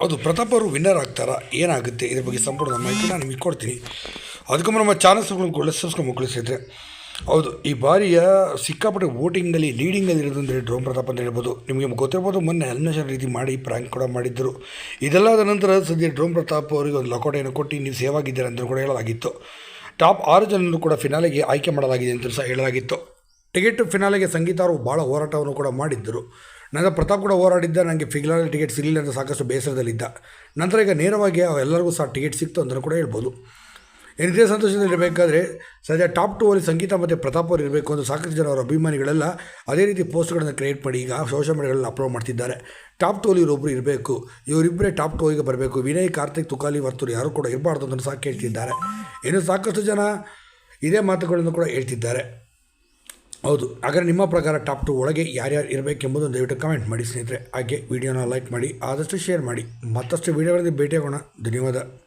ಹೌದು ಪ್ರತಾಪ್ ಅವರು ವಿನ್ನರ್ ಆಗ್ತಾರಾ? ಏನಾಗುತ್ತೆ? ಇದ್ರ ಬಗ್ಗೆ ಸಂಪೂರ್ಣ ಮಾಹಿತಿ ನಾನು ನಿಮಗೆ ಕೊಡ್ತೀನಿ. ಅದಕ್ಕೂ ನಮ್ಮ ಚಾನಲ್ಸ್ಗಳನ್ನು ಸಬ್ಸ್ಕ್ರೈಬ್ ಮುಗಿಸಿದ್ರೆ ಹೌದು, ಈ ಬಾರಿಯ ಸಿಕ್ಕಾಪಟ್ಟೆ ವೋಟಿಂಗಲ್ಲಿ ಲೀಡಿಂಗಲ್ಲಿ ಇರೋದು ಅಂದರೆ ಡ್ರೋಮ್ ಪ್ರತಾಪ್ ಅಂತ ಹೇಳ್ಬೋದು. ನಿಮಗೆ ಗೊತ್ತಿರ್ಬೋದು, ಮೊನ್ನೆ ಅನ್ವೇಷಣೆ ರೀತಿ ಮಾಡಿ ಪ್ರ್ಯಾಂಕ್ ಕೂಡ ಮಾಡಿದ್ದರು ಇದೆಲ್ಲದ ನಂತರ ಸದ್ಯ ಡ್ರೋಮ್ ಪ್ರತಾಪ್ ಅವರಿಗೆ ಒಂದು ಲಕೋಟೆಯನ್ನು ಕೊಟ್ಟು ನೀವು ಸೇವ್ ಆಗಿದ್ದೀರಾ ಅಂತ ಕೂಡ ಹೇಳಲಾಗಿತ್ತು. ಟಾಪ್ ಆರು ಜನರನ್ನು ಕೂಡ ಫಿನಾಲೆಗೆ ಆಯ್ಕೆ ಮಾಡಲಾಗಿದೆ ಅಂತ ಸಹ ಹೇಳಲಾಗಿತ್ತು. ಟಿಕೆಟ್ ಫಿನಾಲೆಗೆ ಸಂಗೀತ ಅವರು ಭಾಳ ಹೋರಾಟವನ್ನು ಕೂಡ ಮಾಡಿದ್ದರು. ನಂತರ ಪ್ರತಾಪ್ ಕೂಡ ಹೋರಾಡಿದ್ದ ನನಗೆ ಫಿಗ್ಲಾರಲ್ಲಿ ಟಿಕೆಟ್ ಸಿಗಲಿಲ್ಲ ಅಂತ ಸಾಕಷ್ಟು ಬೇಸರದಲ್ಲಿದ್ದ. ನಂತರ ಈಗ ನೇರವಾಗಿ ಎಲ್ಲರಿಗೂ ಸಹ ಟಿಕೆಟ್ ಸಿಕ್ತು ಅಂತಲೂ ಕೂಡ ಹೇಳ್ಬೋದು. ಏನಿದೆ ಸಂತೋಷದಲ್ಲಿರಬೇಕಾದ್ರೆ ಸದ್ಯ ಟಾಪ್ ಟು ಅಲ್ಲಿ ಸಂಗೀತ ಮತ್ತು ಪ್ರತಾಪ್ ಅವರು ಇರಬೇಕು ಅಂತ ಸಾಕಷ್ಟು ಜನ ಅವರ ಅಭಿಮಾನಿಗಳೆಲ್ಲ ಅದೇ ರೀತಿ ಪೋಸ್ಟ್ಗಳನ್ನು ಕ್ರಿಯೇಟ್ ಮಾಡಿ ಈಗ ಸೋಷಿಯಲ್ ಮೀಡಿಯಾಗಳಲ್ಲಿ ಅಪ್ಲೋಡ್ ಮಾಡ್ತಿದ್ದಾರೆ. ಟಾಪ್ ಟೂ ಅಲ್ಲಿ ಇವರೊಬ್ಬರು ಇರಬೇಕು. ಇವರಿಬ್ಬರೇ ಟಾಪ್ ಟೂಗೆ ಬರಬೇಕು. ವಿನಯ್, ಕಾರ್ತಿಕ್, ತುಕಾಲಿ, ವರ್ತೂರು ಯಾರು ಕೂಡ ಇರಬಾರ್ದು ಅಂತ ಸಹ ಕೇಳ್ತಿದ್ದಾರೆ. ಇನ್ನು ಸಾಕಷ್ಟು ಜನ ಇದೇ ಮಾತುಗಳನ್ನು ಕೂಡ ಹೇಳ್ತಿದ್ದಾರೆ. ಹೌದು. ಹಾಗಾದರೆ ನಿಮ್ಮ ಪ್ರಕಾರ ಟಾಪ್ ಟು ಒಳಗೆ ಯಾರ್ಯಾರು ಇರಬೇಕೆಂಬುದನ್ನು ದಯವಿಟ್ಟು ಕಮೆಂಟ್ ಮಾಡಿ ಸ್ನೇಹಿತರೆ. ಹಾಗೆ ವಿಡಿಯೋನ ಲೈಕ್ ಮಾಡಿ, ಆದಷ್ಟು ಶೇರ್ ಮಾಡಿ. ಮತ್ತಷ್ಟು ವಿಡಿಯೋಗಳಲ್ಲಿ ಭೇಟಿಯಾಗೋಣ. ಧನ್ಯವಾದ.